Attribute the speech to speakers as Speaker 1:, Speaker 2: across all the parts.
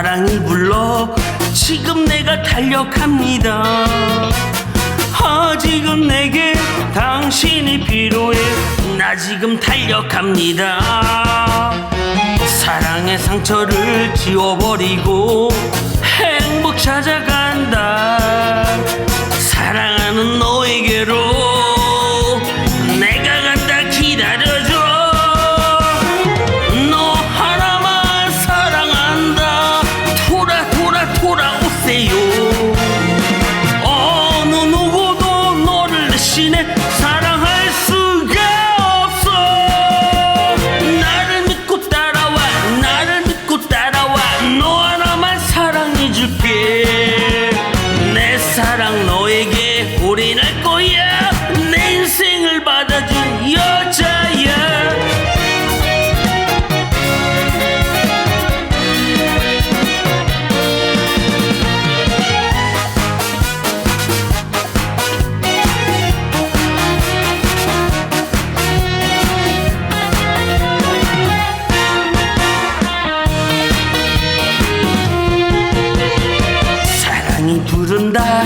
Speaker 1: 사랑이 불러 지금 내가 달력합니다. 아 지금 내게 당신이 필요해. 나 지금 달력합니다. 사랑의 상처를 지워버리고 행복 찾아간다 procurar o Senhor.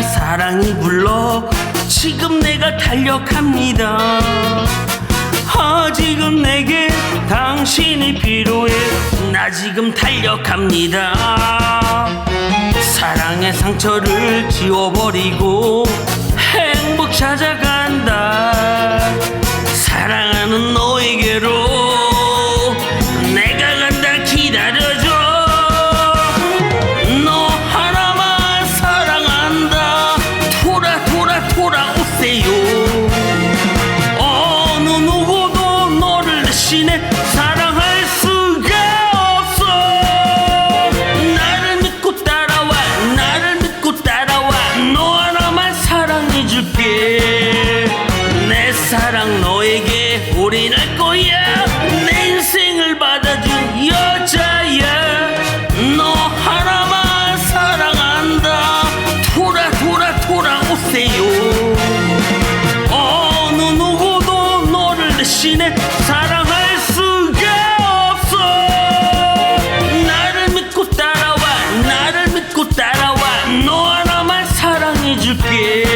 Speaker 1: 사랑이 불러 지금 내가 달력합니다. 아 지금 내게 당신이 필요해. 나 지금 달력합니다. 사랑의 상처를 지워버리고 행복 찾아간다 돌아 de pé.